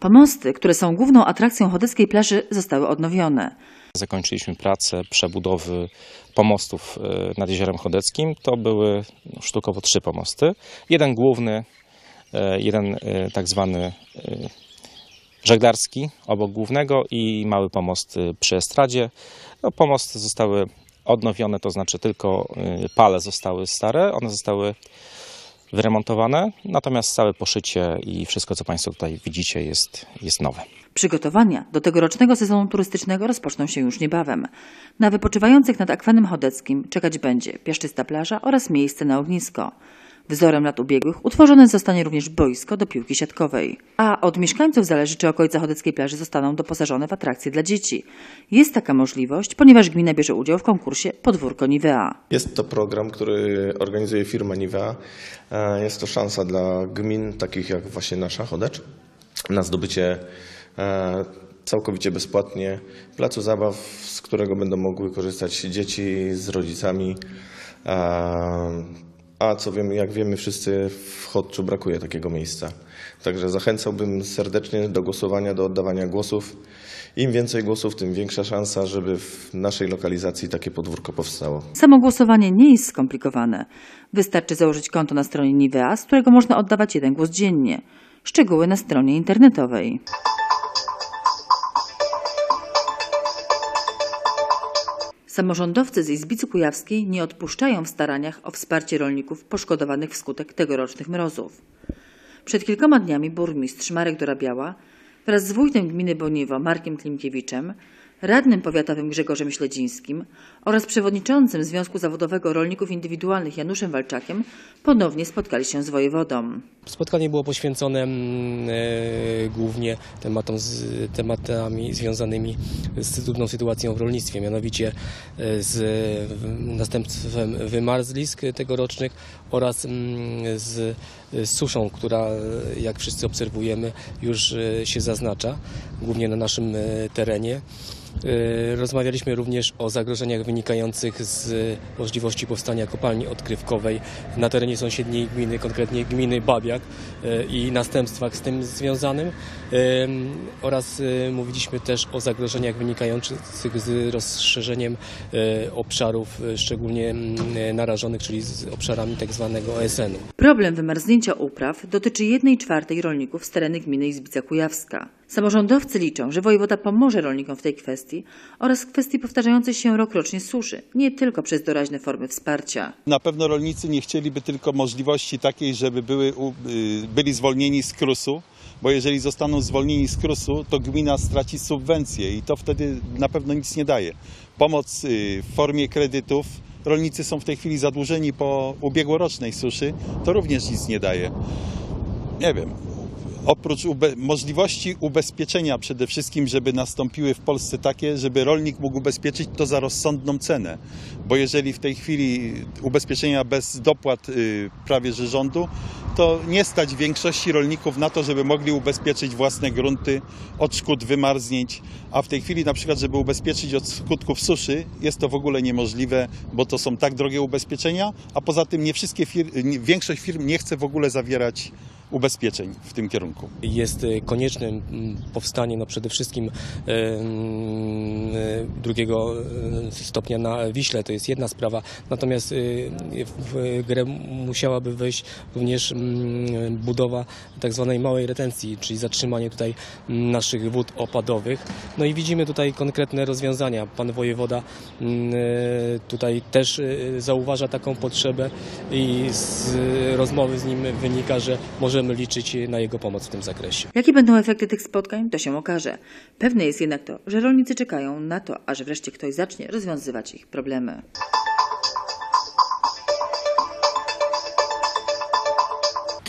Pomosty, które są główną atrakcją chodeckiej plaży, zostały odnowione. Zakończyliśmy pracę przebudowy pomostów e, nad Jeziorem Chodeckim. To były no, sztukowo trzy pomosty. Jeden główny, e, jeden e, tak zwany żeglarski obok głównego i mały pomost przy estradzie. No, pomosty zostały odnowione, to znaczy tylko pale zostały stare, one zostały wyremontowane, natomiast całe poszycie i wszystko, co Państwo tutaj widzicie, jest, jest nowe. Przygotowania do tegorocznego sezonu turystycznego rozpoczną się już niebawem. Na wypoczywających nad akwanem chodeckim czekać będzie piaszczysta plaża oraz miejsce na ognisko. Wzorem lat ubiegłych utworzone zostanie również boisko do piłki siatkowej. A od mieszkańców zależy, czy okolice chodeckiej plaży zostaną doposażone w atrakcje dla dzieci. Jest taka możliwość, ponieważ gmina bierze udział w konkursie Podwórko Nivea. Jest to program, który organizuje firma Nivea. E, Jest to szansa dla gmin, takich jak właśnie nasza Chodecz, na zdobycie e, całkowicie bezpłatnie placu zabaw, z którego będą mogły korzystać dzieci z rodzicami. A co wiemy, jak wiemy wszyscy w Chodczu brakuje takiego miejsca. Także zachęcałbym serdecznie do głosowania, do oddawania głosów. Im więcej głosów, tym większa szansa, żeby w naszej lokalizacji takie podwórko powstało. Samo głosowanie nie jest skomplikowane. Wystarczy założyć konto na stronie Nivea, z którego można oddawać jeden głos dziennie. Szczegóły na stronie internetowej. Samorządowcy z Izbicy Kujawskiej nie odpuszczają w staraniach o wsparcie rolników poszkodowanych wskutek tegorocznych mrozów. Przed kilkoma dniami burmistrz Marek Dorabiała wraz z wójtem gminy Boniwo Markiem Klimkiewiczem, radnym powiatowym Grzegorzem Śledzińskim oraz przewodniczącym Związku Zawodowego Rolników Indywidualnych Januszem Walczakiem ponownie spotkali się z wojewodą. Spotkanie było poświęcone mm, e, głównie tematom tematami związanymi z trudną sytuacją w rolnictwie, mianowicie e, z następstwem wymarzlisk tegorocznych oraz mm, z, suszą, która e, jak wszyscy obserwujemy już się zaznacza, głównie na naszym terenie. Rozmawialiśmy również o zagrożeniach wynikających z możliwości powstania kopalni odkrywkowej na terenie sąsiedniej gminy, konkretnie gminy Babiak e, i następstwach z tym związanym Em, oraz e, mówiliśmy też o zagrożeniach wynikających z rozszerzeniem e, obszarów e, szczególnie mm, e, narażonych, czyli z obszarami tak zwanego OSN-u. Problem wymarznięcia upraw dotyczy 1 czwartej rolników z terenu gminy Izbica Kujawska. Samorządowcy liczą, że wojewoda pomoże rolnikom w tej kwestii oraz kwestii powtarzającej się rokrocznie suszy, nie tylko przez doraźne formy wsparcia. Na pewno rolnicy nie chcieliby tylko możliwości takiej, żeby były, y, byli zwolnieni z KRUS-u, bo jeżeli zostaną zwolnieni z KRUS-u, to gmina straci subwencję i to wtedy na pewno nic nie daje. Pomoc y, w formie kredytów, rolnicy są w tej chwili zadłużeni po ubiegłorocznej suszy, to również nic nie daje. Nie wiem. Oprócz ube- możliwości ubezpieczenia przede wszystkim, żeby nastąpiły w Polsce takie, żeby rolnik mógł ubezpieczyć to za rozsądną cenę. Bo jeżeli w tej chwili ubezpieczenia bez dopłat y, prawie że rządu, to nie stać większości rolników na to, żeby mogli ubezpieczyć własne grunty od szkód wymarznięć, a w tej chwili na przykład, żeby ubezpieczyć od skutków suszy, jest to w ogóle niemożliwe, bo to są tak drogie ubezpieczenia, a poza tym nie wszystkie fir- większość firm nie chce w ogóle zawierać ubezpieczeń w tym kierunku. Jest e, konieczne mm, powstanie no przede wszystkim e, mm, e, drugiego stopnia na Wiśle, to jest jedna sprawa, natomiast w grę musiałaby wejść również mm, budowa tak zwanej małej retencji, czyli zatrzymanie tutaj naszych wód opadowych. No i widzimy tutaj konkretne rozwiązania. Pan wojewoda tutaj też zauważa taką potrzebę i z rozmowy z nim wynika, że możemy liczyć na jego pomoc w tym zakresie. Jakie będą efekty tych spotkań, to się okaże. Pewne jest jednak to, że rolnicy czekają na to, aż wreszcie ktoś zacznie rozwiązywać ich problemy.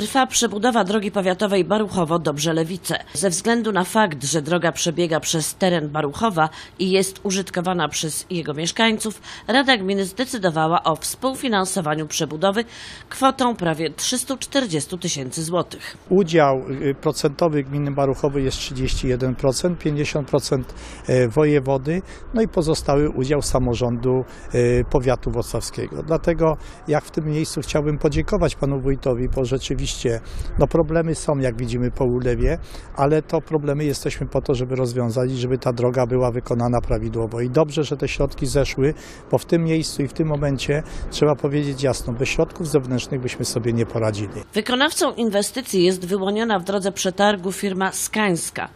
Trwa przebudowa drogi powiatowej Baruchowo-Dobrze-Lewice. Ze względu na fakt, że droga przebiega przez teren Baruchowa i jest użytkowana przez jego mieszkańców, Rada Gminy zdecydowała o współfinansowaniu przebudowy kwotą prawie 340 tysięcy złotych. Udział y, procentowy gminy Baruchowej jest 31%, 50% e, wojewody, no i pozostały udział samorządu e, powiatu wrocławskiego. Dlatego jak w tym miejscu chciałbym podziękować panu wójtowi, bo rzeczywiście oczywiście no problemy są, jak widzimy po ulewie, ale to problemy jesteśmy po to, żeby rozwiązać, żeby ta droga była wykonana prawidłowo. I dobrze, że te środki zeszły, bo w tym miejscu i w tym momencie trzeba powiedzieć jasno, bez środków zewnętrznych byśmy sobie nie poradzili. Wykonawcą inwestycji jest wyłoniona w drodze przetargu firma Skańska.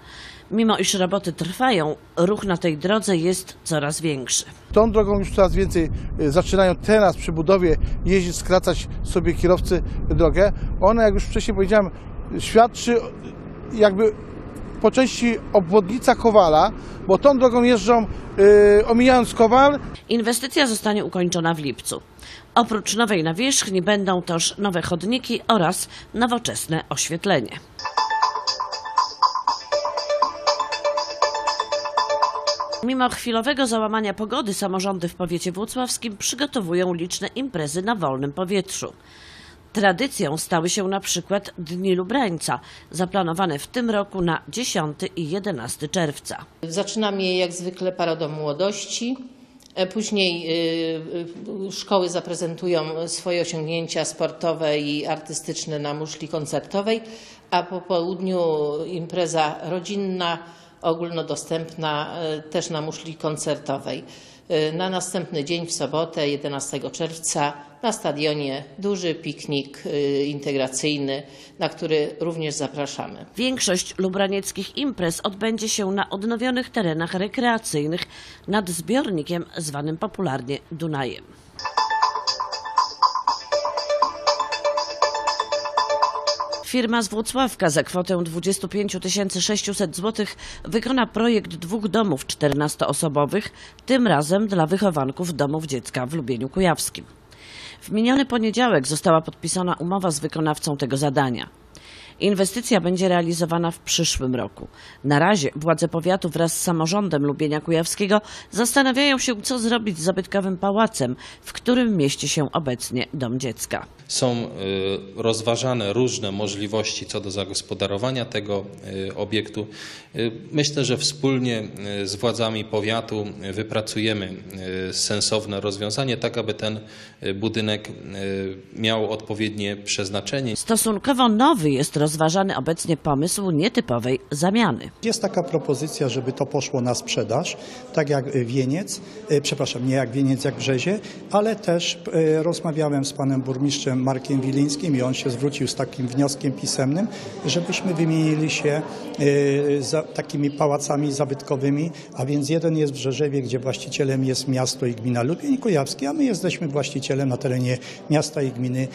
Mimo iż roboty trwają, ruch na tej drodze jest coraz większy. Tą drogą już coraz więcej e, zaczynają teraz przy budowie jeździć, skracać sobie kierowcy drogę. Ona, jak już wcześniej powiedziałem, świadczy jakby po części obwodnica Kowala, bo tą drogą jeżdżą e, omijając Kowal, Inwestycja zostanie ukończona w lipcu. Oprócz nowej nawierzchni będą też nowe chodniki oraz nowoczesne oświetlenie. Mimo chwilowego załamania pogody samorządy w powiecie włocławskim przygotowują liczne imprezy na wolnym powietrzu. Tradycją stały się na przykład Dni Lubrańca, zaplanowane w tym roku na 10 i 11 czerwca. Zaczynamy je jak zwykle Paradą Młodości. E, Później y, y, szkoły zaprezentują swoje osiągnięcia sportowe i artystyczne na muszli koncertowej, a po południu impreza rodzinna, ogólnodostępna y, też na muszli koncertowej. Y, Na następny dzień w sobotę 11 czerwca na stadionie duży piknik y, integracyjny, na który również zapraszamy. Większość lubranieckich imprez odbędzie się na odnowionych terenach rekreacyjnych nad zbiornikiem zwanym popularnie Dunajem. Firma z Włocławka za kwotę 25 600 zł wykona projekt dwóch domów 14-osobowych, tym razem dla wychowanków domów dziecka w Lubieniu Kujawskim. W miniony poniedziałek została podpisana umowa z wykonawcą tego zadania. Inwestycja będzie realizowana w przyszłym roku. Na razie władze powiatu wraz z samorządem Lubienia Kujawskiego zastanawiają się, co zrobić z zabytkowym pałacem, w którym mieści się obecnie Dom Dziecka. Są y, rozważane różne możliwości co do zagospodarowania tego y, obiektu. Y, Myślę, że wspólnie z władzami powiatu wypracujemy sensowne rozwiązanie, tak aby ten budynek miał odpowiednie przeznaczenie. Stosunkowo nowy jest rozważany obecnie pomysł nietypowej zamiany. Jest taka propozycja, żeby to poszło na sprzedaż, tak jak Wieniec, e, przepraszam, nie jak Wieniec, jak Brzezie, ale też e, rozmawiałem z panem burmistrzem Markiem Wilińskim i on się zwrócił z takim wnioskiem pisemnym, żebyśmy wymienili się e, takimi pałacami zabytkowymi, a więc jeden jest w Brzeżewie, gdzie właścicielem jest miasto i gmina Lubień Kujawski, a my jesteśmy właścicielem na terenie miasta i gminy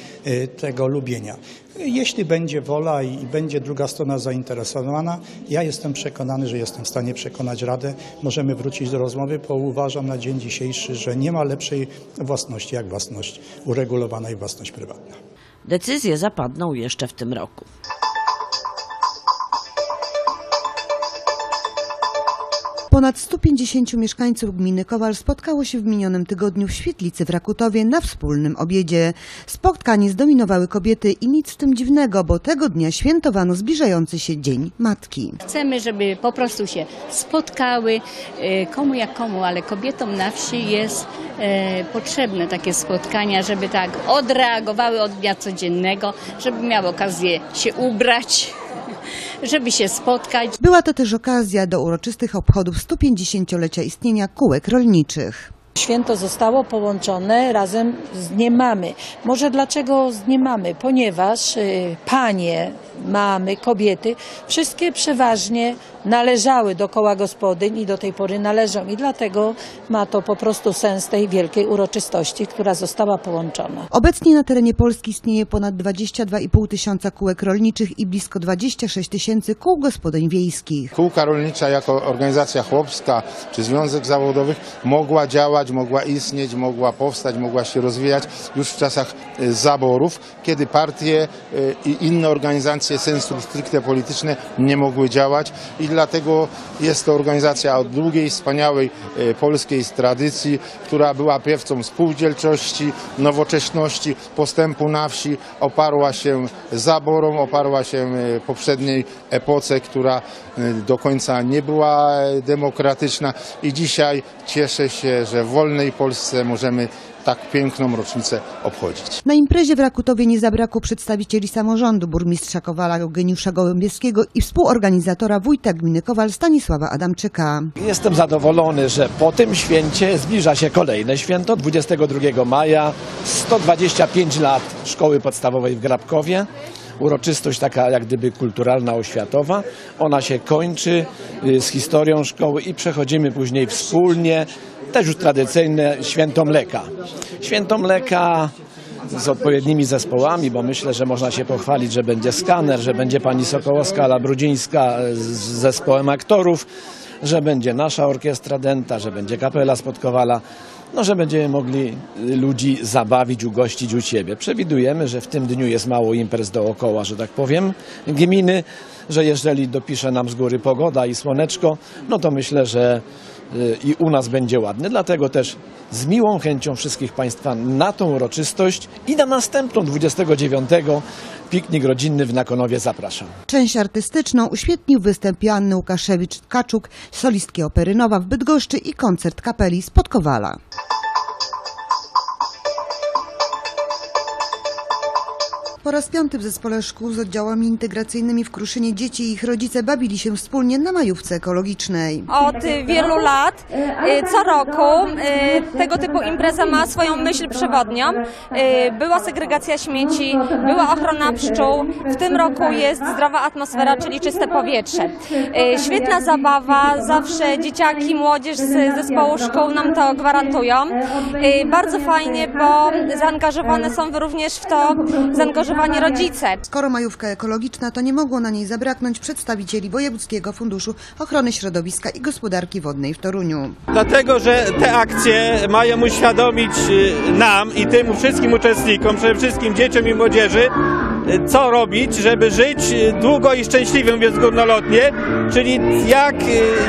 tego Lubienia. Jeśli będzie wola i i będzie druga strona zainteresowana, ja jestem przekonany, że jestem w stanie przekonać Radę. Możemy wrócić do rozmowy, bo uważam na dzień dzisiejszy, że nie ma lepszej własności jak własność uregulowana i własność prywatna. Decyzje zapadną jeszcze w tym roku. Ponad 150 mieszkańców gminy Kowal spotkało się w minionym tygodniu w Świetlicy w Rakutowie na wspólnym obiedzie. Spotkanie zdominowały kobiety i nic w tym dziwnego, bo tego dnia świętowano zbliżający się Dzień Matki. Chcemy, żeby po prostu się spotkały, e, komu jak komu, ale kobietom na wsi jest e, potrzebne takie spotkania, żeby tak odreagowały od dnia codziennego, żeby miały okazję się ubrać, żeby się spotkać. Była to też okazja do uroczystych obchodów 150-lecia istnienia kółek rolniczych. Święto zostało połączone razem z Dniem Mamy. Może dlaczego z Dniem Mamy? Ponieważ y, panie, mamy, kobiety, wszystkie przeważnie należały do koła gospodyń i do tej pory należą. I dlatego ma to po prostu sens tej wielkiej uroczystości, która została połączona. Obecnie na terenie Polski istnieje ponad 22,5 tysiąca kółek rolniczych i blisko 26 tysięcy kół gospodyń wiejskich. Kółka rolnicza jako organizacja chłopska czy związek zawodowych mogła działać, mogła istnieć, mogła powstać, mogła się rozwijać już w czasach y, zaborów, kiedy partie y, i inne organizacje sensu stricte polityczne nie mogły działać i dlatego jest to organizacja od długiej, wspaniałej y, polskiej tradycji, która była piewcą spółdzielczości, nowocześności, postępu na wsi, oparła się zaborom, oparła się y, poprzedniej epoce, która y, do końca nie była demokratyczna. I dzisiaj cieszę się, że w wolnej Polsce możemy tak piękną rocznicę obchodzić. Na imprezie w Rakutowie nie zabrakło przedstawicieli samorządu, burmistrza Kowala Eugeniusza Gołębieskiego i współorganizatora wójta gminy Kowal Stanisława Adamczyka. Jestem zadowolony, że po tym święcie zbliża się kolejne święto, 22 maja, 125 lat szkoły podstawowej w Grabkowie. Uroczystość taka jak gdyby kulturalna, oświatowa. Ona się kończy y, z historią szkoły i przechodzimy później wspólnie, też już tradycyjne, święto mleka. Święto mleka z odpowiednimi zespołami, bo myślę, że można się pochwalić, że będzie skaner, że będzie pani Sokołowska, Labrudzińska z zespołem aktorów, że będzie nasza orkiestra denta, że będzie kapela spodkowala, no, że będziemy mogli ludzi zabawić, ugościć u siebie. Przewidujemy, że w tym dniu jest mało imprez dookoła, że tak powiem, gminy, że jeżeli dopisze nam z góry pogoda i słoneczko, no to myślę, że i u nas będzie ładnie. Dlatego też z miłą chęcią wszystkich Państwa na tą uroczystość i na następną 29 piknik rodzinny w Nakonowie zapraszam. Część artystyczną uświetnił występ Joanny Łukaszewicz-Tkaczuk, solistki opery Nowa w Bydgoszczy i koncert kapeli z Podkowala. Po raz piąty w zespole szkół z oddziałami integracyjnymi w Kruszynie dzieci i ich rodzice bawili się wspólnie na majówce ekologicznej. Od wielu lat, y, co roku, y, tego typu impreza ma swoją myśl przewodnią. Była segregacja śmieci, była ochrona pszczół. W tym roku jest zdrowa atmosfera, czyli czyste powietrze. Świetna zabawa, zawsze dzieciaki, młodzież z zespołu szkół nam to gwarantują. Bardzo fajnie, bo zaangażowane są również w to zaangażowani rodzice. Skoro majówka ekologiczna, to nie mogło na niej zabraknąć przedstawicieli Wojewódzkiego Funduszu Ochrony Środowiska i Gospodarki Wodnej w Toruniu. Dlatego, że te akcje mają uświadomić y, nam i tym wszystkim uczestnikom, przede wszystkim dzieciom i młodzieży, y, co robić, żeby żyć y, długo i szczęśliwie, mówiąc górnolotnie, czyli jak,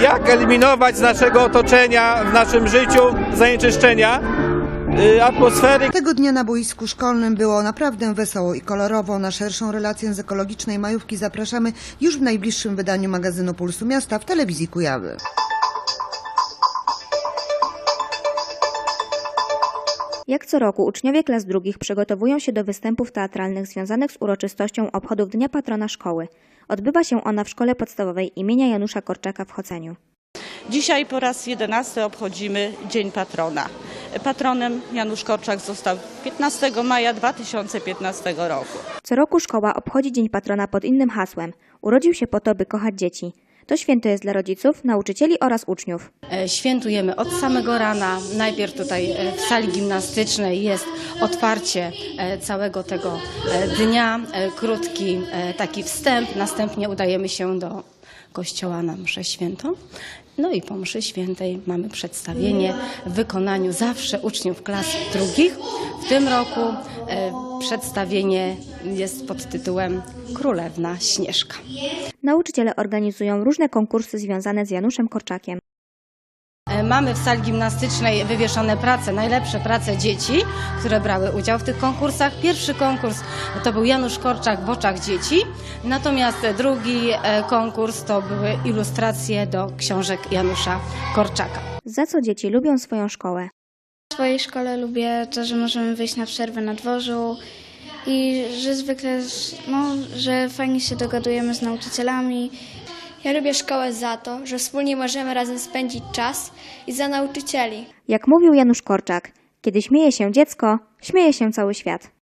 jak eliminować z naszego otoczenia, w naszym życiu zanieczyszczenia atmosfery. Tego dnia na boisku szkolnym było naprawdę wesoło i kolorowo. Na szerszą relację z ekologicznej majówki zapraszamy już w najbliższym wydaniu magazynu Pulsu Miasta w telewizji Kujawy. Jak co roku uczniowie klas drugich przygotowują się do występów teatralnych związanych z uroczystością obchodów Dnia Patrona Szkoły. Odbywa się ona w szkole podstawowej imienia Janusza Korczaka w Choceniu. Dzisiaj po raz jedenasty obchodzimy Dzień Patrona. Patronem Janusz Korczak został 15 maja 2015 roku. Co roku szkoła obchodzi Dzień Patrona pod innym hasłem. Urodził się po to, by kochać dzieci. To święto jest dla rodziców, nauczycieli oraz uczniów. E, Świętujemy od samego rana. Najpierw tutaj e, w sali gimnastycznej jest otwarcie e, całego tego dnia, krótki taki wstęp. Następnie udajemy się do kościoła na mszę świętą. No i po mszy świętej mamy przedstawienie w wykonaniu zawsze uczniów klas drugich. W tym roku e, przedstawienie jest pod tytułem Królewna Śnieżka. Nauczyciele organizują różne konkursy związane z Januszem Korczakiem. E, Mamy w sali gimnastycznej wywieszone prace, najlepsze prace dzieci, które brały udział w tych konkursach. Pierwszy konkurs to był Janusz Korczak w oczach dzieci, natomiast drugi e, konkurs to były ilustracje do książek Janusza Korczaka. Za co dzieci lubią swoją szkołę? W swojej szkole lubię to, że możemy wyjść na przerwę na dworzu i że zwykle, no, że fajnie się dogadujemy z nauczycielami. Ja lubię szkołę za to, że wspólnie możemy razem spędzić czas i za nauczycieli. Jak mówił Janusz Korczak, kiedy śmieje się dziecko, śmieje się cały świat.